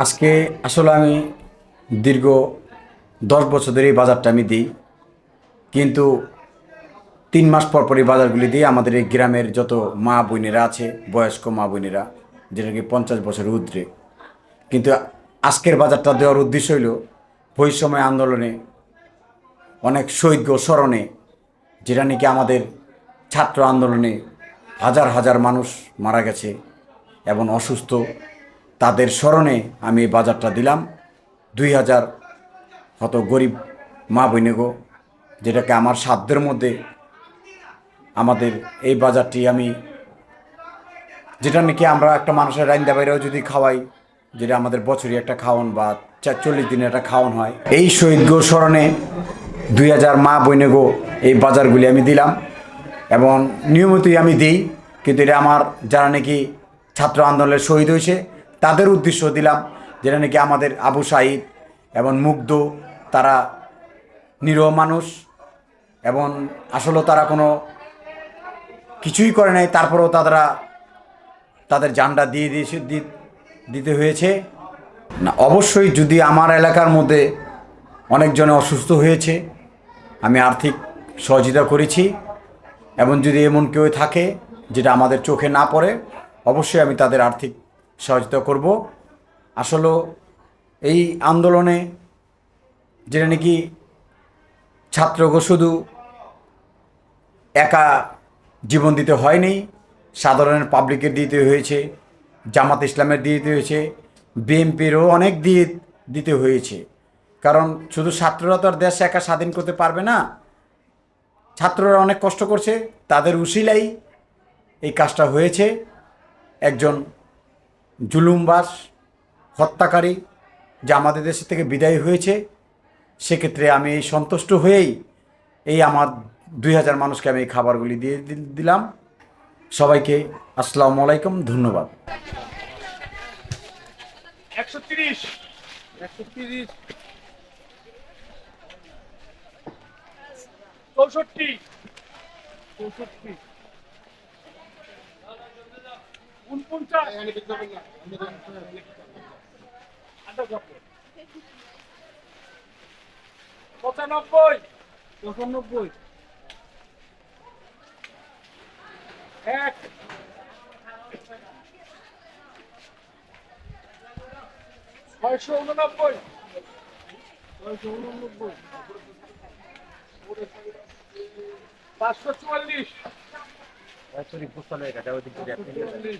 আজকে আসলে আমি দীর্ঘ দশ বছর ধরে এই বাজারটা আমি দিই। কিন্তু তিন মাস পর পরই বাজারগুলি দিয়ে আমাদের এই গ্রামের যত মা বোনেরা আছে, বয়স্ক মা বোনেরা, যেটা কি পঞ্চাশ বছর ঊর্ধ্বে। কিন্তু আজকের বাজারটা দেওয়ার উদ্দেশ্য হইল, বৈষম্য আন্দোলনে অনেক শহীদ স্মরণে, যেটা নাকি আমাদের ছাত্র আন্দোলনে হাজার হাজার মানুষ মারা গেছে এবং অসুস্থ। তাদের স্মরণে আমি এই বাজারটা দিলাম। দুই হাজার হত গরিব মা বৈনেগো যেটাকে আমার সাধ্যের মধ্যে আমাদের এই বাজারটি আমি যেটা নাকি আমরা একটা মানুষের রাইন্দা বাইরেও যদি খাওয়াই, যেটা আমাদের বছরই একটা খাওয়ান বা চল্লিশ দিনের একটা খাওয়ান হয়। এই শহীদ গো স্মরণে দুই হাজার মা বৈনেগো এই বাজারগুলি আমি দিলাম এবং নিয়মিতই আমি দিই, কিন্তু এটা আমার যারা নাকি ছাত্র আন্দোলনের শহীদ হয়েছে তাদের উদ্দেশ্য দিলাম যেটা নাকি আমাদের আবু সাইদ এবং মুগ্ধ, তারা নিরহ মানুষ এবং আসলে তারা কোনো কিছুই করে নাই, তারপরেও তারা তাদের জানটা দিয়ে দিয়েছে দিতে হয়েছে। না, অবশ্যই যদি আমার এলাকার মধ্যে অনেকজনে অসুস্থ হয়েছে, আমি আর্থিক সহযোগিতা করেছি এবং যদি এমন কেউ থাকে যেটা আমাদের চোখে না পড়ে, অবশ্যই আমি তাদের আর্থিক সহযোগিতা করব। আসলে এই আন্দোলনে যেটা নাকি ছাত্রগো শুধু একা জীবন দিতে হয়নি, সাধারণ পাবলিকের দিতে হয়েছে, জামাত ইসলামের দিতে হয়েছে বিএনপিরও অনেক দিয়ে দিতে হয়েছে। কারণ শুধু ছাত্ররা তো আর দেশ একা স্বাধীন করতে পারবে না, ছাত্ররা অনেক কষ্ট করছে, তাদের উশিলাই এই কাজটা হয়েছে। একজন জুলুমবাস হত্যাকারী যা আমাদের দেশ থেকে বিদায় হয়েছে সেক্ষেত্রে আমি এই সন্তুষ্ট হয়েই এই আমার দুই হাজার মানুষকে আমি এই খাবারগুলি দিয়ে দিলাম। সবাইকে আসসালামু আলাইকুম ধন্যবাদ। একশো তিরিশ। একশো তিরিশ। চৌষট্টি। চৌষট্টি। পঁচানব্বই। পঁচানব্বই। এক। ছয়শো উননব্বই। ছয়শো উননব্বই। পাঁচশো চুয়াল্লিশ। চুয়াল্লিশ